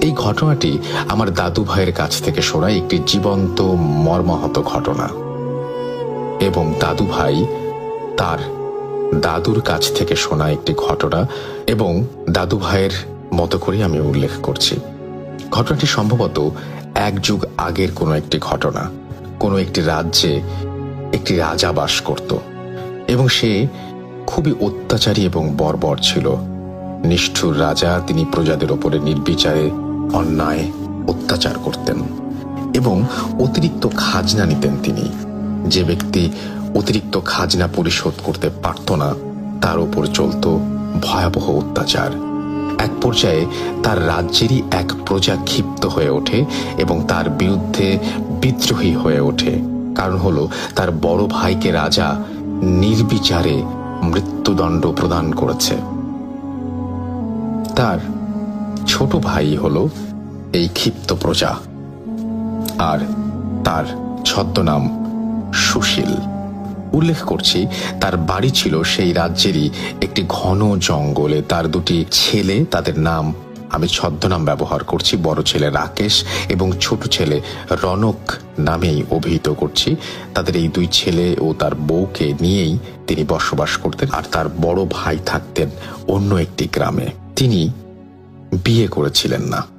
এই ঘটনাটি আমার দাদু ভাইয়ের কাছ থেকে শোনা একটি জীবন্ত, মর্মাহত ঘটনা। এবং দাদু ভাই তার দাদুর কাছ থেকে শোনা একটি ঘটনা এবং দাদু ভাইয়ের মতো করে আমি উল্লেখ করছি। ঘটনাটি সম্ভবত এক যুগ আগের কোনো একটি ঘটনা। কোনো একটি রাজ্যে একটি রাজা বাস করত এবং সে খুবই অত্যাচারী এবং বর্বর ছিল। নিষ্ঠুর রাজা, তিনি প্রজাদের ওপরে নির্বিচারে অন্যায় অত্যাচার করতেন এবং অতিরিক্ত খাজনা নিতেন তিনি। যে ব্যক্তি অতিরিক্ত খাজনা পরিশোধ করতে পারত না, তার উপর চলত ভয়াবহ অত্যাচার। এক পর্যায়ে তার রাজ্যেরই এক প্রজা ক্ষিপ্ত হয়ে ওঠে এবং তার বিরুদ্ধে বিদ্রোহী হয়ে ওঠে। কারণ হলো, তার বড় ভাইকে রাজা নির্বিচারে মৃত্যুদণ্ড প্রদান করেছে। তার ছোট ভাই হলো এই ক্ষিপ্ত প্রজা। আর তার ছদ্মনাম সুশীল। উল্লেখ করছি, তার বাড়ি ছিল সেই রাজ্যেরই একটি ঘন জঙ্গলে। তার দুটি ছেলে, তাদের নাম আমি ছদ্মনাম ব্যবহার করছি, বড় ছেলে রাকেশ এবং ছোট ছেলে রনক নামেই অভিহিত করছি। তাদের এই দুই ছেলে ও তার বউকে নিয়েই তিনি বসবাস করতেন। আর তার বড় ভাই থাকতেন অন্য একটি গ্রামে। তিনি বিয়ে করেছিলেন না।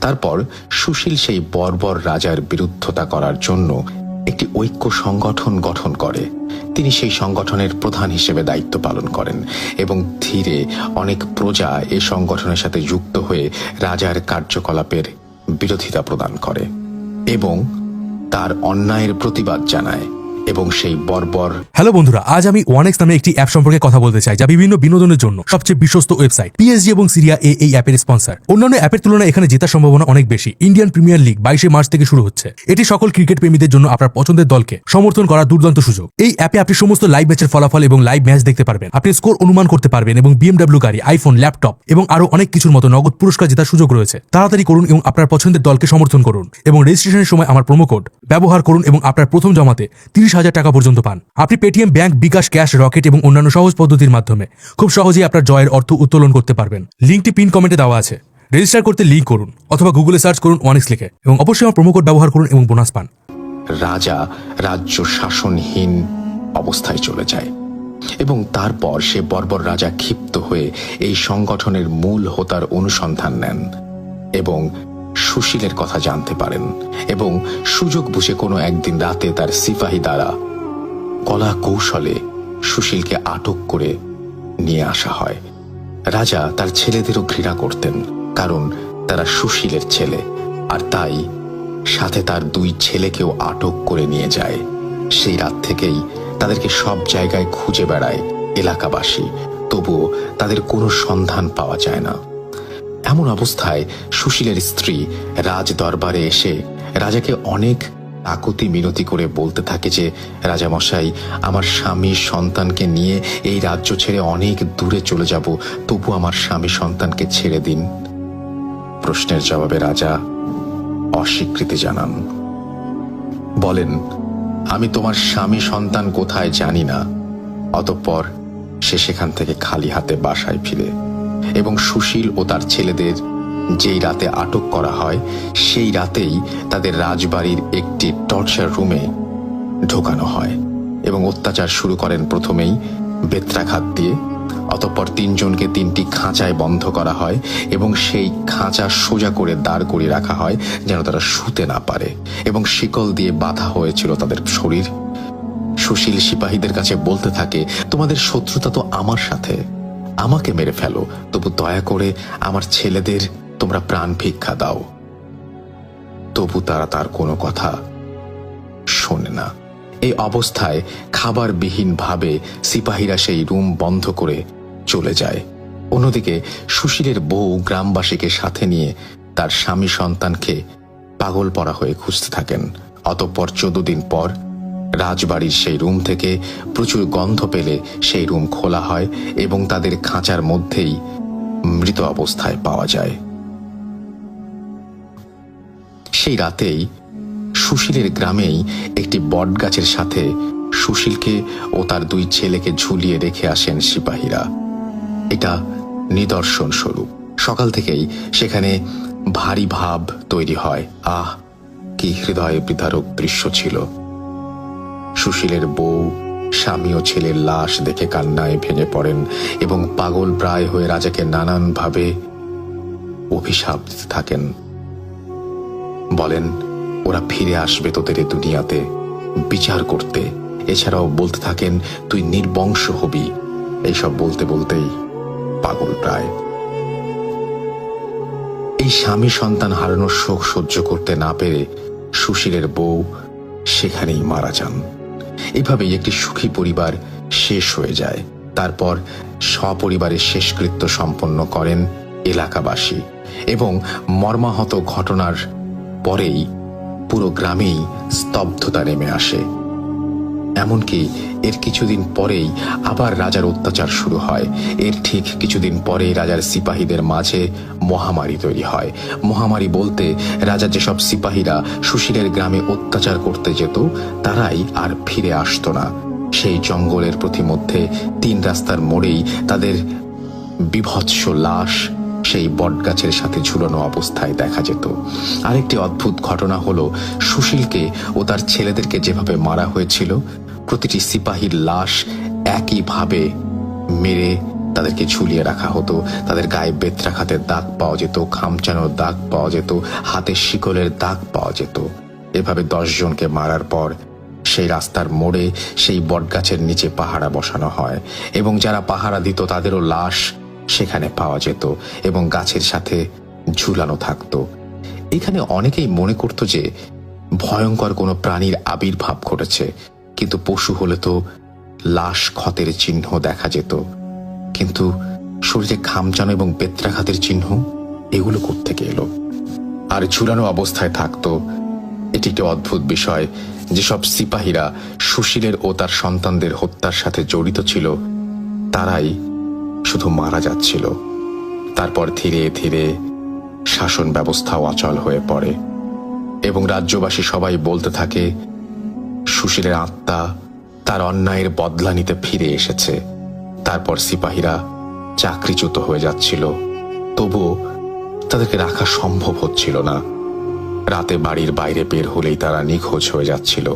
তারপর সুশীল সেই বর্বর রাজার বিরুদ্ধতা করার জন্য একটি ঐক্য সংগঠন গঠন করে। তিনি সেই সংগঠনের প্রধান হিসেবে দায়িত্ব পালন করেন এবং ধীরে অনেক প্রজা এ সংগঠনের সাথে যুক্ত হয়ে রাজার কার্যকলাপের বিরোধিতা প্রদান করে এবং তার অন্যায়ের প্রতিবাদ জানায়। এবং সেই বর্বর হ্যালো বন্ধুরা, আজ আমি ওয়ানেক্স নামে একটি অ্যাপ সম্পর্কে কথা বলতে চাই, যা বিভিন্ন বিনোদনের জন্য সবচেয়ে বিশ্বস্ত ওয়েবসাইট পিএসজি এবং সিরিয়া এ এই অ্যাপের স্পন্সর অন্যান্য অ্যাপের তুলনায় এখানে জেতার সম্ভাবনা অনেক বেশি। ইন্ডিয়ান প্রিমিয়ার লিগ বাইশে মার্চ থেকে শুরু হচ্ছে। এটি সকল ক্রিকেট প্রেমীদের জন্য আপনার পছন্দের দলকে সমর্থন করার দুর্দান্ত সুযোগ। এই অ্যাপে আপনি সমস্ত লাইভ ম্যাচের ফলাফল এবং লাইভ ম্যাচ দেখতে পারবেন। আপনি স্কোর অনুমান করতে পারবেন এবং বিএমডব্লিউ গাড়ি আইফোন ল্যাপটপ এবং আরও অনেক কিছুর মতো নগদ পুরস্কার জেতার সুযোগ রয়েছে। তাড়াতাড়ি করুন এবং আপনার পছন্দের দলকে সমর্থন করুন এবং রেজিস্ট্রেশনের সময় আমার প্রোমো কোড ব্যবহার করুন এবং আপনার প্রথম জমাতে তিরিশ হাজার টাকা পর্যন্ত পান। আপনি Paytm bank bKash cash Rocket এবং অন্যান্য সহজ পদ্ধতির মাধ্যমে খুব সহজেই আপনার জয়ের অর্থ উত্তোলন করতে পারবেন। লিঙ্কটি পিন কমেন্টে দেওয়া আছে। রেজিস্টার করতে লিঙ্ক করুন অথবা গুগলে সার্চ করুন অনেক্স লিখে এবং অবশ্যই আমার প্রোমো কোড ব্যবহার করুন এবং বোনাস পান। রাজা রাজ্য শাসনহীন অবস্থায় চলে যায় এবং তারপর সে বর্বর রাজা ক্ষিপ্ত হয়ে এই সংগঠনের মূল হোতার অনুসন্ধান নেন এবং সুশীলের কথা জানতে পারেন এবং সুযোগ বুঝে কোনো একদিন রাতে তার সিপাহী দ্বারা কলা কৌশলে সুশীলকে আটক করে নিয়ে আসা হয়। রাজা তার ছেলেদেরও ঘৃণা করতেন, কারণ তারা সুশীলের ছেলে, আর তাই সাথে তার দুই ছেলেকেও আটক করে নিয়ে যায়। সেই রাত থেকেই তাদেরকে সব জায়গায় খুঁজে বেড়ায় এলাকাবাসী, তবুও তাদের কোনো সন্ধান পাওয়া যায় না। এমন অবস্থায় সুশীলের স্ত্রী রাজ দরবারে এসে রাজাকে অনেক আকুতি মিনতি করে বলতে থাকে যে, রাজামশাই, আমার স্বামী সন্তানকে নিয়ে এই রাজ্য ছেড়ে অনেক দূরে চলে যাব, তবু আমার স্বামী সন্তানকে ছেড়ে দিন। প্রশ্নের জবাবে রাজা অস্বীকৃতি জানান। বলেন, আমি তোমার স্বামী সন্তান কোথায় জানি না, অতঃপর সে সেখান থেকে খালি হাতে বাসায় ফিরে। এবং সুশীল ও তার ছেলেদের যেই রাতে আটক করা হয়, সেই রাতেই তাদের রাজবাড়ির একটি টর্চার রুমে ঢোকানো হয় এবং অত্যাচার শুরু করেন প্রথমেই বেত্রাঘাত দিয়ে। অতঃপর তিনজনকে তিনটি খাঁচায় বন্ধ করা হয় এবং সেই খাঁচা সোজা করে দাঁড় করিয়ে রাখা হয় যেন তারা শুতে না পারে এবং শিকল দিয়ে বাঁধা হয়েছিল তাদের শরীর। সুশীল সিপাহীদের কাছে বলতে থাকে, তোমাদের শত্রুতা তো আমার সাথে। আমাকে মেরে ফেলো, তবু দয়া করে আমার ছেলেদের তোমরা প্রাণ ভিক্ষা দাও। তবু তারা তার কোনো কথা শোনে না। এই অবস্থায় খাবারবিহীন ভাবে সিপাহীরা সেই রুম বন্ধ করে চলে যায়। অন্যদিকে সুশীলের বউ গ্রামবাসীকে সাথে নিয়ে তার স্বামী সন্তানকে পাগল পড়া হয়ে খুঁজতে থাকেন। অতঃপর চোদ্দ দিন পর রাজবাড়ির সেই রুম থেকে প্রচুর গন্ধ পেলে সেই রুম খোলা হয় এবং তাদের খাঁচার মধ্যেই মৃত অবস্থায় পাওয়া যায়। সেই রাতেই সুশীলের গ্রামেই একটি বটগাছের সাথে সুশীলকে ও তার দুই ছেলেকে ঝুলিয়ে রেখে আসেন সিপাহীরা। এটা নিদর্শন স্বরূপ। সকাল থেকেই সেখানে ভারী ভাব তৈরি হয়। আহ, কি হৃদয় বিদারক দৃশ্য ছিল। সুশীলের বউ, স্বামী ও ছেলের লাশ দেখে কান্নায় ভেঙে পড়েন এবং পাগল প্রায় হয়ে রাজাকে নানানভাবে অভিশাপ দিতে থাকেন। বলেন, ওরা ফিরে আসবে তোদের দুনিয়াতে। বিচার করতে। এছাড়াও বলতে থাকেন, তুই নির্বংশ হবি। এইসব বলতে বলতেই পাগল প্রায়। এই স্বামী সন্তান হারানোর শোক সহ্য করতে না পেরে সুশীলের বউ সেখানেই মারা যান। এভাবেই একটি সুখী পরিবার শেষ হয়ে যায়। তারপর সপরিবারের শেষকৃত্য সম্পন্ন করেন এলাকাবাসী এবং মর্মাহত ঘটনার পরেই পুরো গ্রামেই স্তব্ধতা নেমে আসে। এমনকি এর কিছুদিন পরেই আবার রাজার অত্যাচার শুরু হয়। এর ঠিক কিছুদিন পরেই রাজার সিপাহীদের মাঝে মহামারী তৈরি হয়। মহামারী বলতে রাজার যেসব সিপাহীরা সুশীলের গ্রামে অত্যাচার করতে যেত, তারাই আর ফিরে আসতো না। সেই জঙ্গলের প্রতিমধ্যে তিন রাস্তার মোড়েই তাদের বিভৎস লাশ সেই বটগাছের সাথে ঝুলানো অবস্থায় দেখা যেত। আরেকটি অদ্ভুত ঘটনা হলো, সুশীলকে ও তার ছেলেদেরকে যেভাবে মারা হয়েছিল প্রতিটি সিপাহীর লাশ একইভাবে মেরে তাদেরকে ঝুলিয়ে রাখা হতো। তাদের গায়ে বেত্রাঘাতের দাগ পাওয়া যেত খামচানোর দাগ পাওয়া যেত, হাতে শিকলের দাগ পাওয়া যেত। এভাবে দশজনকে মারার পর সেই রাস্তার মোড়ে সেই বটগাছের নিচে পাহারা বসানো হয় এবং যারা পাহারা দিত তাদেরও লাশ সেখানে পাওয়া যেত এবং গাছের সাথে ঝুলানো থাকতো। এখানে অনেকেই মনে করত যে ভয়ঙ্কর কোনো প্রাণীর আবির্ভাব ঘটেছে। কিন্তু পশু হলে তো লাশ ক্ষতের চিহ্ন দেখা যেত। কিন্তু শরীরে খামচানো এবং বেত্রাঘাতের চিহ্ন, এগুলো থেকে এলো? আর ঝুলানো অবস্থায় থাকতো। এটি একটি অদ্ভুত বিষয়, যেসব সিপাহীরা সুশীলের ও তার সন্তানদের হত্যার সাথে জড়িত ছিল, তারাই শুধু মারা যাচ্ছিল। তারপর ধীরে ধীরে শাসন ব্যবস্থাও অচল হয়ে পড়ে। এবং রাজ্যবাসী সবাই বলতে থাকে সুশীলের আত্মা তার অন্যায়ের বদলা নিতে ফিরে এসেছে। তারপর সিপাহীরা চাকরিচ্যুত হয়ে যাচ্ছিল। তবুও তাদেরকে রাখা সম্ভব হচ্ছিল না। রাতে বাড়ির বাইরে বের হলেই তারা নিখোঁজ হয়ে যাচ্ছিল।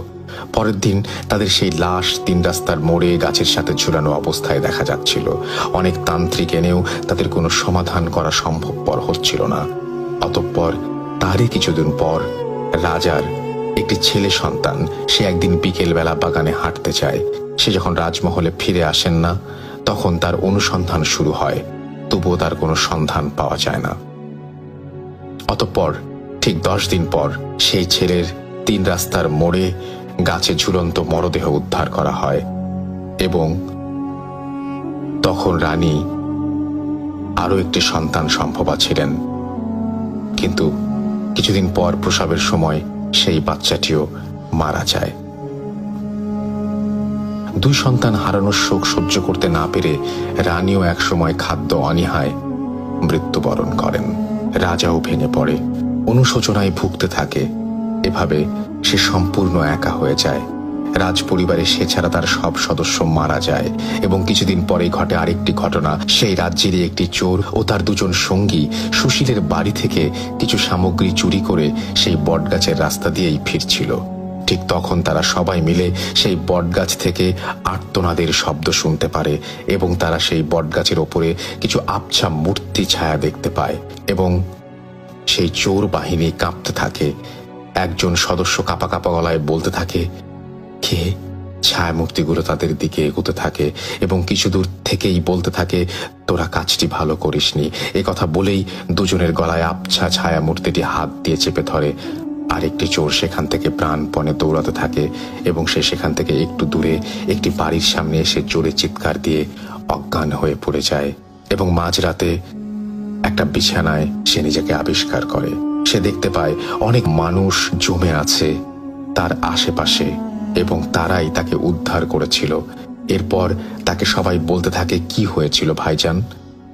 পরের দিন তাদের সেই লাশ তিন রাস্তার মোড়ে গাছের সাথে ঝুলানো অবস্থায় দেখা যাচ্ছিল। অনেক তান্ত্রিক এনেও তাদের কোনো সমাধান করা সম্ভবপর হচ্ছিল না। অতঃপর তারই কিছুদিন পর রাজার একটি ছেলে সন্তান। সে একদিন বিকেলবেলা বাগানে হাঁটতে চায় সে যখন রাজমহলে ফিরে আসেন না, তখন তার অনুসন্ধান শুরু হয়। তবুও তার কোনো সন্ধান পাওয়া যায় না। অতঃপর, ঠিক দশ দিন পর, সেই ছেলের তিন রাস্তার মোড়ে গাছে ঝুলন্ত মরদেহ উদ্ধার করা হয় এবং তখন রানী আরও একটি সন্তান সম্ভবা ছিলেন। কিন্তু কিছুদিন পর প্রসবের সময় সেই বাচ্চাটিও মারা যায়। দুই সন্তান হারানোর শোক সহ্য করতে না পেরে রানীও একসময় খাদ্য অনিহায় মৃত্যুবরণ করেন। রাজাও ভেঙে পড়ে। অনুশোচনায় ভুগতে থাকে। এভাবে সে সম্পূর্ণ একা হয়ে যায়। রাজ পরিবারে সে ছাড়া তার সব সদস্য মারা যায় এবং কিছুদিন পরে ঘটে আরেকটি ঘটনা। সেই রাজ্যেরই একটি চোর ও তার দুজন সঙ্গী সুশীলের বাড়ি থেকে কিছু সামগ্রী চুরি করে সেই বটগাছের রাস্তা দিয়েই ফিরছিল। ঠিক তখন তারা সবাই মিলে সেই বটগাছ থেকে আর্তনাদের শব্দ শুনতে পারে এবং তারা সেই বটগাছের ওপরে কিছু আবছা মূর্তি ছায়া দেখতে পায় এবং সেই চোর বাহিনী কাঁপতে থাকে। একজন সদস্য কাপা কাপা গলায় বলতে থাকে কে ছায়া মূর্তিগুলো তাদের দিকে এগোতে থাকে এবং কিছু দূর থেকেই বলতে থাকে, তোরা কাজটি ভালো করিসনি। এ কথা বলেই দুজনের গলায় আবছা ছায়া মূর্তিটি হাত দিয়ে চেপে ধরে। আরেকটি চোর সেখান থেকে প্রাণপণে দৌড়াতে থাকে এবং সে সেখান থেকে একটু দূরে একটি বাড়ির সামনে এসে জোরে চিৎকার দিয়ে অজ্ঞান হয়ে পড়ে যায় এবং মাঝরাতে একটা বিছানায় সে নিজেকে আবিষ্কার করে। সে দেখতে পায় অনেক মানুষ জমে আছে তার আশেপাশে। এবং তারাই তাকে উদ্ধার করেছিল। এরপর তাকে সবাই বলতে থাকে, কি হয়েছিল ভাইজান?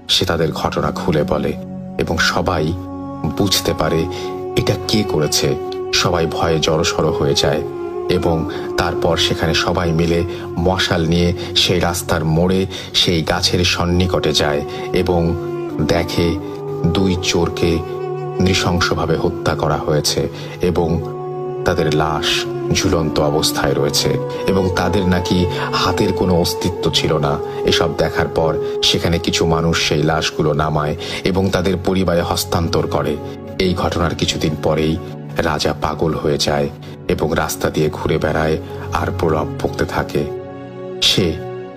সে তাদের ঘটনা খুলে বলে এবং সবাই বুঝতে পারে, এটা কে করেছে? সবাই ভয়ে জড়সড় হয়ে যায় এবং তারপর সেখানে সবাই মিলে মশাল নিয়ে সেই রাস্তার মোড়ে সেই গাছের সন্নিকটে যায় এবং দেখে দুই চোরকে নৃশংসভাবে হত্যা করা হয়েছে এবং তাদের লাশ ঝুলন্ত অবস্থায় রয়েছে এবং তাদের নাকি হাতের কোনো অস্তিত্ব ছিল না। এসব দেখার পর সেখানে কিছু মানুষ সেই লাশগুলো নামায় এবং তাদের পরিবারে হস্তান্তর করে। এই ঘটনার কিছুদিন পরেই রাজা পাগল হয়ে যায় এবং রাস্তা দিয়ে ঘুরে বেড়ায় আর প্রলাপ বকতে থাকে। সে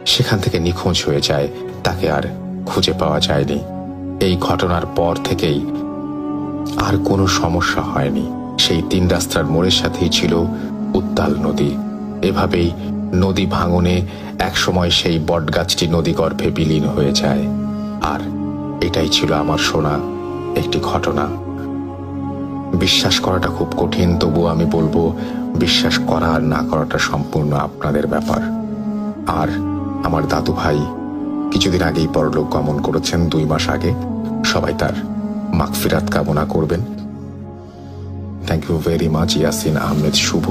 সেখান থেকে নিখোঁজ হয়ে যায়, তাকে আর খুঁজে পাওয়া যায়নি। এই ঘটনার পর থেকেই আর কোনো সমস্যা হয়নি। সেই তিন রাস্তার মোড়ের সাথেই ছিল উত্তাল নদী। এভাবেই নদী ভাঙনে একসময় সেই বটগাছটি নদী গর্ভে বিলীন হয়ে যায়। আর এটাই ছিল আমার শোনা একটি ঘটনা। বিশ্বাস করাটা খুব কঠিন, তবু আমি বলব, বিশ্বাস করা আর না করাটা সম্পূর্ণ আপনাদের ব্যাপার। আর আমার দাদু ভাই কিছুদিন আগেই পরলোক গমন করেছেন, দুই মাস আগে। সবাই তার মাগফিরাত কামনা করবেন। Thank you very much Yasin Ahmed Shuvo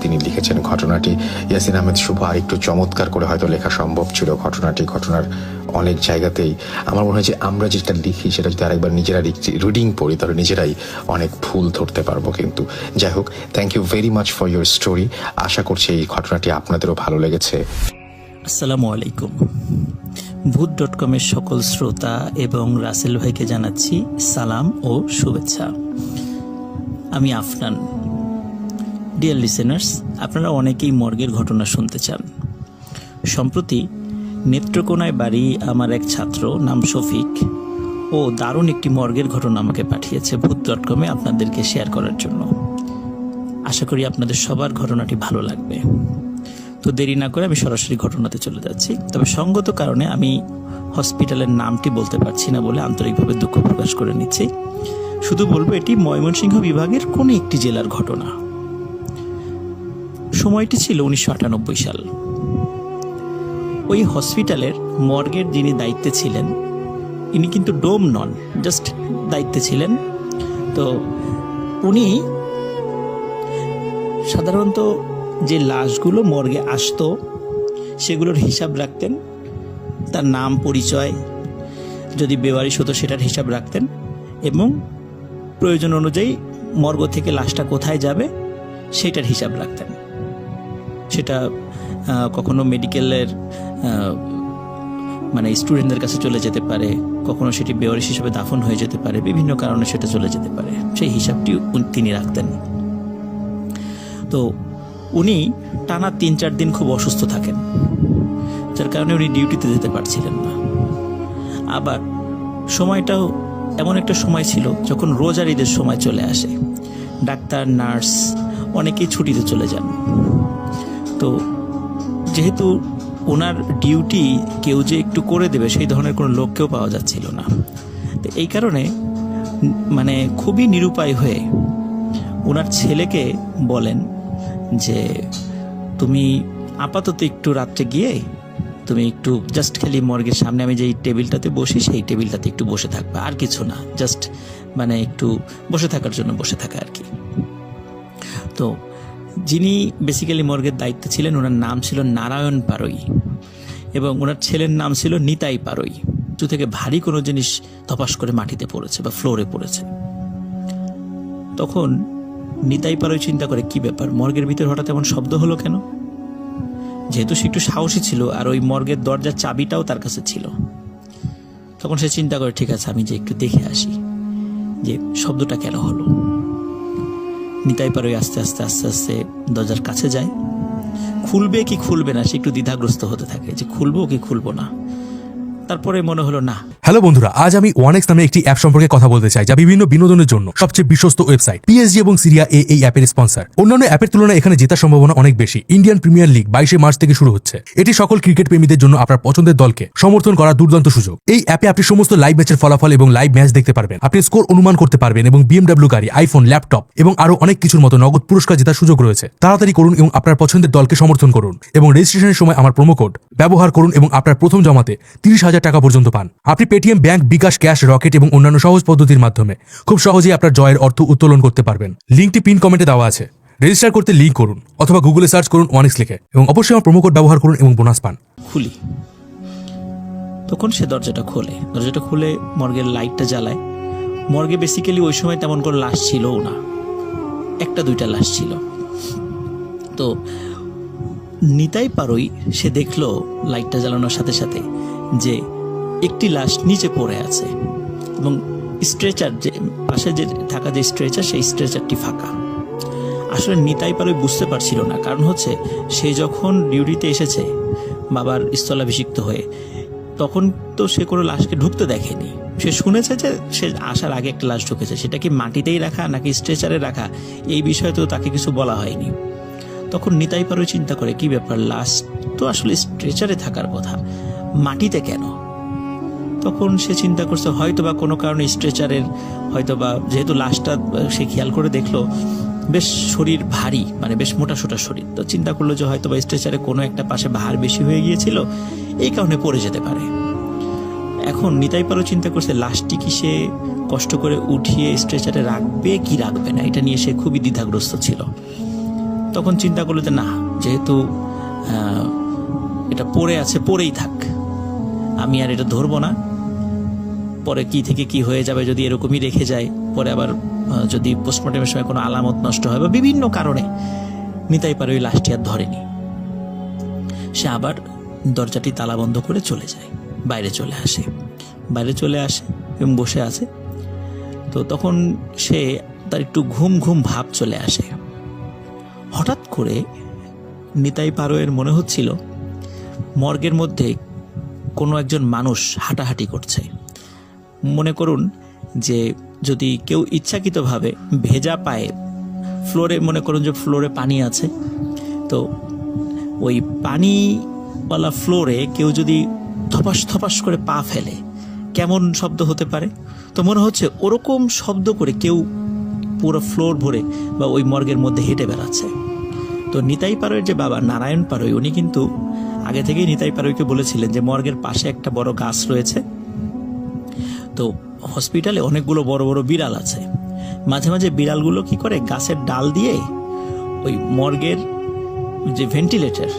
তিনি লিখেছেন ঘটনাটি। ইয়াসিন আহমেদ শুভ আর একটু চমৎকার করে হয়তো লেখা সম্ভব ছিল ঘটনাটি, ঘটনার অনেক জায়গাতেই। আমার মনে হয় যে আমরা যেটা লিখি, সেটা যদি আরেকবার নিজেরা রিডিং পড়ি, তাহলে নিজেরাই অনেক ভুল ধরতে পারব কিন্তু। যাই হোক thank you very much for your story আশা করছি এই ঘটনাটি আপনাদেরও ভালো লেগেছে। আসসালামু আলাইকুম। ভূত ডট কমের সকল শ্রোতা এবং রাসেল ভাইকে জানাচ্ছি সালাম ও শুভেচ্ছা। আমি আফনান। ডিয়ার লিসেনার্স আপনারা অনেকেই মর্গের ঘটনা শুনতে চান। সম্প্রতি নেত্রকোনায় বাড়ি আমার এক ছাত্র নাম শফিক ও দারুণ একটি মর্গের ঘটনা আমাকে পাঠিয়েছে ভূত ডট কমে আপনাদেরকে শেয়ার করার জন্য। আশা করি আপনাদের সবার ঘটনাটি ভালো লাগবে। তো দেরি না করে আমি সরাসরি ঘটনাতে চলে যাচ্ছি। তবে সঙ্গত কারণে আমি হসপিটালের নামটি বলতে পারছি না বলে আন্তরিকভাবে দুঃখ প্রকাশ করে নিচ্ছি। শুধু বলব, এটি ময়মনসিংহ বিভাগের কোন একটি জেলার ঘটনা। সময়টি ছিল উনিশশো আটানব্বই সাল। ওই হসপিটালের মর্গের যিনি দায়িত্বে ছিলেন, ইনি কিন্তু ডোম নন, জাস্ট দায়িত্বে ছিলেন। তো উনি সাধারণত যে লাশগুলো মর্গে আসতো, সেগুলোর হিসাব রাখতেন, তার নাম, পরিচয় যদি বেওয়ারিশ হতো সেটার হিসাব রাখতেন, এবং প্রয়োজন অনুযায়ী মর্গ থেকে লাশটা কোথায় যাবে, সেটার হিসাব রাখতেন। সেটা কখনো মেডিকেলের মানে স্টুডেন্টদের কাছে চলে যেতে পারে, কখনো সেটি বেওয়ারিশ হিসেবে দাফন হয়ে যেতে পারে, বিভিন্ন কারণে সেটা চলে যেতে পারে। সেই হিসাবটি তিনি রাখতেন। তো উনি টানা তিন চার দিন খুব অসুস্থ থাকেন, যার কারণে উনি ডিউটিতে যেতে পারছিলেন না। আবার সময়টাও এমন একটা সময় ছিল যখন রোজার ঈদের সময় চলে আসে। ডাক্তার, নার্স অনেকেই ছুটিতে চলে যান। তো যেহেতু ওনার ডিউটি কেউ যে একটু করে দেবে, সেই ধরনের কোনো লোককেও পাওয়া যাচ্ছিল না। তো এই কারণে মানে খুবই নিরুপায় হয়ে ওনার ছেলেকে বলেন যে, তুমি আপাতত একটু রাত্রে গিয়ে তুমি একটু জাস্ট খালি মর্গের সামনে আমি যেই টেবিলটাতে বসি, সেই টেবিলটাতে একটু বসে থাকবে। আর কিছু না জাস্ট মানে একটু বসে থাকার জন্য বসে থাকা আর কি। তো যিনি বেসিক্যালি মর্গের দায়িত্বে ছিলেন, ওনার নাম ছিল নারায়ণ পারই এবং ওনার ছেলের নাম ছিল নিতাই পারই। দু থেকে ভারী কোনো জিনিস ধপাস করে মাটিতে পড়েছে বা ফ্লোরে পড়েছে। তখন নিতাই পারই চিন্তা করে, কি ব্যাপার, মর্গের ভিতর হঠাৎ এমন শব্দ হলো কেন? যেহেতু সে একটু সাহসী ছিল আর ওই মর্গের দরজার চাবিটাও তার কাছে ছিল। তখন সে চিন্তা করে, ঠিক আছে, আমি যে একটু দেখে আসি যে শব্দটা কেন হলো। নিতাই পারই আস্তে আস্তে আস্তে আস্তে দরজার কাছে যায়। খুলবে কি খুলবে না, সে একটু দ্বিধাগ্রস্ত হতে থাকে যে খুলবো কি খুলবো না। তারপরে মনে হলো, না। হ্যালো বন্ধুরা, আজ আমি ওয়ানেক্স নামে একটি অ্যাপ সম্পর্কে কথা বলতে চাই, যা বিভিন্ন বিনোদনের জন্য সবচেয়ে বিশ্বস্ত ওয়েবসাইট। পিএসজি এবং সিরিয়া এ এই অ্যাপের স্পন্সর অন্যান্য অ্যাপের তুলনায় এখানে জেতার সম্ভাবনা অনেক বেশি। ইন্ডিয়ান প্রিমিয়ার লিগ বাইশে মার্চ থেকে শুরু হচ্ছে। এটি সকল ক্রিকেট প্রেমীদের জন্য আপনার পছন্দের দলকে সমর্থন করার দুর্দান্ত সুযোগ। এই অ্যাপে আপনি সমস্ত লাইভ ম্যাচের ফলাফল এবং লাইভ ম্যাচ দেখতে পারবেন। আপনি স্কোর অনুমান করতে পারবেন এবং বিএমডব্লিউ গাড়ি আইফোন ল্যাপটপ এবং আরও অনেক কিছুর মতো নগদ পুরস্কার জেতার সুযোগ রয়েছে। তাড়াতাড়ি করুন এবং আপনার পছন্দের দলকে সমর্থন করুন এবং রেজিস্ট্রেশনের সময় আমার প্রোমো কোড ব্যবহার করুন এবং আপনার প্রথম জমাতে তিরিশ হাজার টাকা পর্যন্ত পান। আপনি Paytm bank bKash cash Rocket এবং অন্যান্য সহজ পদ্ধতির মাধ্যমে খুব সহজেই আপনার জয়ের অর্থ উত্তোলন করতে পারবেন। লিঙ্কটি পিন কমেন্টে দেওয়া আছে। রেজিস্টার করতে লিঙ্ক করুন অথবা গুগলে সার্চ করুন ওয়ানিক্স লিখে এবং অবশ্যই আমার প্রোমো কোড ব্যবহার করুন এবং বোনাস পান। খুলি। তখন সে দরজাটা খোলে। দরজাটা খুলে মর্গের লাইটটা জ্বালায়। মর্গে বেসিক্যালি ওই সময় তেমন কোনো লাশ ছিলও না। একটা দুইটা লাশ ছিল। তো নিতাই পারই সে দেখল লাইটটা জ্বালানোর সাথে সাথে। যে একটি লাশ নিচে পড়ে আছে এবং স্ট্রেচার যে, পাশে যে থাকা যে স্ট্রেচার সেই স্ট্রেচারটি ফাঁকা। আসলে নিতাই পারই বুঝতে পারছিল না, কারণ হচ্ছে সে যখন ডিউটিতে এসেছে, বাবার স্থলাভিষিক্ত হয়ে, তখন তো সে কোনো লাশকে ঢুকতে দেখেনি। সে শুনেছে যে সে আসার আগে একটা লাশ ঢুকেছে। সেটা কি মাটিতেই রাখা নাকি স্ট্রেচারে রাখা? এই বিষয়ে তো তাকে কিছু বলা হয়নি। তখন নিতাই পারো চিন্তা করে, কি ব্যাপার? লাশ তো আসলে স্ট্রেচারে থাকার কথা। মাটিতে কেন? তখন সে চিন্তা করছে হয়তো বা কোনো কারণে স্ট্রেচারের হয়তো বা যেহেতু লাশটা সে খেয়াল করে দেখল, বেশ শরীর ভারী মানে বেশ মোটা সোটা শরীর। তো চিন্তা করল যে হয়তো বা স্ট্রেচারে কোনো একটা পাশে ভার বেশি হয়ে গিয়েছিল, এই কারণে পড়ে যেতে পারে। এখন নিতাই পারো চিন্তা করছে, লাশটি কি সে কষ্ট করে উঠিয়ে স্ট্রেচারে রাখবে, কি রাখবে না? এটা নিয়ে সে খুবই দ্বিধাগ্রস্ত ছিল। তখন চিন্তা করল যে না, যেহেতু এটা পড়ে আছে, পড়েই থাক। আমি আর এটা ধরবো না। পরে কি থেকে কি হয়ে যাবে যদি এরকমই রেখে যায়, পরে আবার যদি পোস্টমর্টমের সময় কোনো আলামত নষ্ট হয় বা বিভিন্ন কারণে, নিতাই পারে ওই লাশটি আর ধরেনি। সে আবার দরজাটি তালা বন্ধ করে চলে যায়, বাইরে চলে আসে। বাইরে চলে আসে এবং বসে আছে। তো তখন সে তার একটু ঘুম ঘুম ভাব চলে আসে। হঠাৎ করে নিতাই পারোয়ের মনে হচ্ছিল, মর্গের মধ্যে কোনো একজন মানুষ হাঁটাহাঁটি করছে। মনে করুন যে যদি কেউ ইচ্ছাকৃতভাবে ভেজা পায়ে ফ্লোরে, মনে করুন যে ফ্লোরে পানি আছে, তো ওই পানিওয়ালা ফ্লোরে কেউ যদি থপাস থপাস করে পা ফেলে, কেমন শব্দ হতে পারে? তো মনে হচ্ছে ওরকম শব্দ করে কেউ পুরো ফ্লোর ভরে বা ওই মর্গের মধ্যে হেঁটে বেড়াচ্ছে। তো নিতাই পারোয়ের যে বাবা নারায়ণ পারোই উনি কিন্তু আগে থেকেই নিতাই পারোইকে বলেছিলেন যে মর্গের পাশে একটা বড় গাছ রয়েছে। তো হসপিটালে অনেকগুলো বড় বড় বিড়াল আছে। মাঝে মাঝে বিড়ালগুলো কি করে গাছের ডাল দিয়ে ওই মর্গের যে ভেন্টিলেটর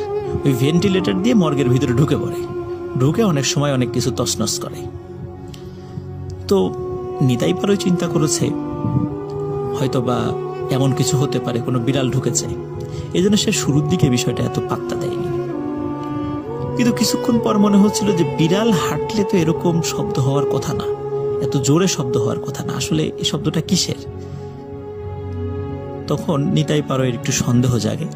ওই ভেন্টিলেটর দিয়ে মর্গের ভিতরে ঢুকে পড়ে। ঢুকে অনেক সময় অনেক কিছু তছনছ করে। তো নিতাই পারোই চিন্তা করেছে হয়তো বা এমন কিছু হতে পারে, কোনো বিড়াল ঢুকেছে। এই জন্য সে শুরুর দিকে বিষয়টা এত পাত্তা দেয়নি। কিন্তু কিছুক্ষণ পর মনে হচ্ছিল যে বিড়াল হাঁটলে তো এরকম শব্দ হওয়ার কথা না। এত জোরে শব্দ হওয়ার কথা না। আসলে এই শব্দটা কিসের? তখন নিতাই পারো একটু সন্দেহ জাগে।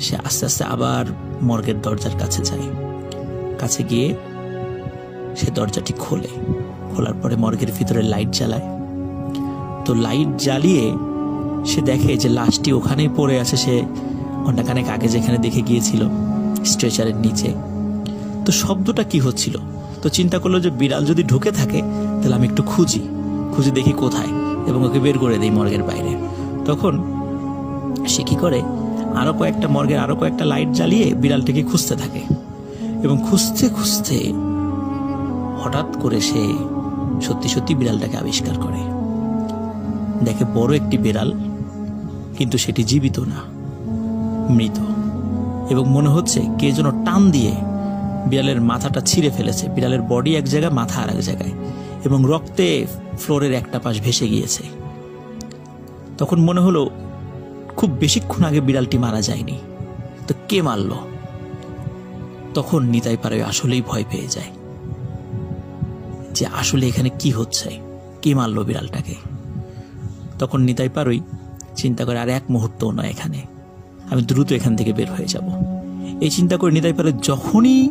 সে আস্তে আস্তে আবার মর্গের দরজার কাছে যায়। কাছে গিয়ে সে দরজাটি খোলে। খোলার পরে মর্গের ভিতরে লাইট জ্বালায়। তো লাইট জ্বালিয়ে সে দেখে যে লাশটি ওখানেই পড়ে আছে। সে ঘন্টাখানেক আগে যেখানে দেখে গিয়েছিল। স্ট্রেচারের নিচে। তো শব্দটা কি হচ্ছিল? তো চিন্তা করল যে বিড়াল যদি ঢুকে থাকে, তাহলে আমি একটু খুঁজি। খুঁজে দেখি কোথায়, এবং ওকে বের করে দিই মর্গের বাইরে। তখন সে কি করে? আরও কয়েকটা মর্গের আরও কয়েকটা লাইট জ্বালিয়ে বিড়ালটাকে খুঁজতে থাকে। এবং খুঁজতে খুঁজতে হঠাৎ করে সে সত্যি সত্যি বিড়ালটাকে আবিষ্কার করে। দেখে বড় একটি বিড়াল, কিন্তু সেটি জীবিত না, মৃত। এবং মনে হচ্ছে কে যেন টান দিয়ে বিড়ালের মাথাটা ছিঁড়ে ফেলেছে। বিড়ালের বডি এক জায়গায়, মাথা আর এক জায়গায়। এবং রক্তে ফ্লোরের একটা পাশ ভেসে গিয়েছে। তখন মনে হলো, খুব বেশিক্ষণ আগে বিড়ালটি মারা যায়নি। তো কে মারল? তখন নিতাই পারে আসলেই ভয় পেয়ে যায়। যে আসলে এখানে কি হচ্ছে? কে মারলো বিড়ালটাকে? তখন নিতাই পারই চিন্তা করে, আর এক মুহূর্তও নয় এখানে। আমি দ্রুত এখান থেকে বের হয়ে যাব। এই চিন্তা করে নিতাই পারে যখনই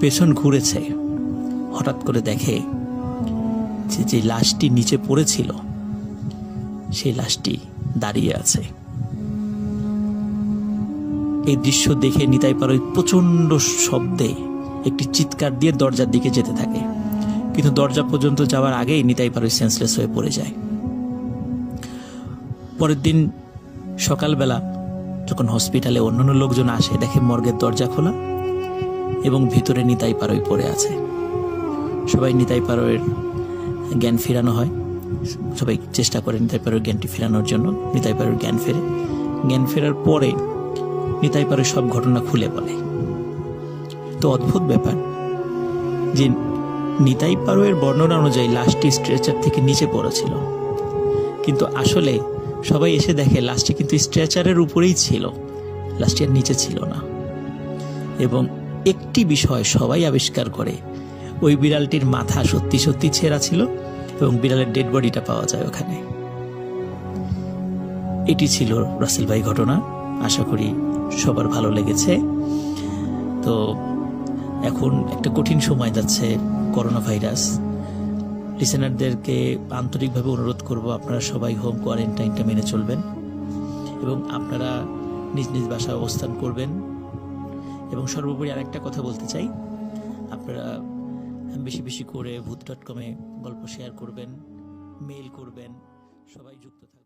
পেছন ঘুরেছে, হঠাৎ করে দেখে যে যে লাশটি নিচে পড়েছিল, সেই লাশটি দাঁড়িয়ে আছে। এই দৃশ্য দেখে নিতাই পারই প্রচণ্ড শব্দে একটি চিৎকার দিয়ে দরজার দিকে যেতে থাকে। কিন্তু দরজা পর্যন্ত যাওয়ার আগেই নিতাই পারই সেন্সলেস হয়ে পড়ে যায়। পরের দিন সকালবেলা যখন হসপিটালে অন্যান্য লোকজন আসে, দেখে মর্গের দরজা খোলা এবং ভিতরে নিতাই পারই পড়ে আছে। সবাই নিতাই পারোয়ের জ্ঞান ফেরানো হয়। সবাই চেষ্টা করে নিতাই পারোর জ্ঞানটি ফেরানোর জন্য। নিতাই পারোর জ্ঞান ফেরে। জ্ঞান ফেরার পরে নিতাই পারোর সব ঘটনা খুলে বলে। তো অদ্ভুত ব্যাপার যে নিতাই পারোয়ের বর্ণনা অনুযায়ী লাশটি স্ট্রেচার থেকে নিচে পড়েছিল। কিন্তু আসলে সবাই এসে দেখে লাশটি কিন্তু স্ট্রেচারের উপরেই ছিল। লাশটি আর নিচে ছিল না। এবং একটি বিষয় সবাই আবিষ্কার করে, ওই বিড়ালটির মাথা সত্যি সত্যি ছেঁড়া ছিল এবং বিড়ালের ডেড বডিটা পাওয়া যায় ওখানে। এটি ছিল রাসেল ভাই ঘটনা। আশা করি সবার ভালো লেগেছে। তো এখন একটা কঠিন সময় যাচ্ছে করোনা ভাইরাস। লিসেনারদেরকে আন্তরিকভাবে অনুরোধ করব, আপনারা সবাই হোম কোয়ারেন্টাইনটা মেনে চলবেন এবং আপনারা নিজ নিজ বাসায় অবস্থান করবেন। এবং সর্বোপরি আরেকটা কথা বলতে চাই, আপনারা বেশি বেশি করে ভূত ডট কমে গল্প শেয়ার করবেন মেইল করবেন, সবাই যুক্ত থাকবেন।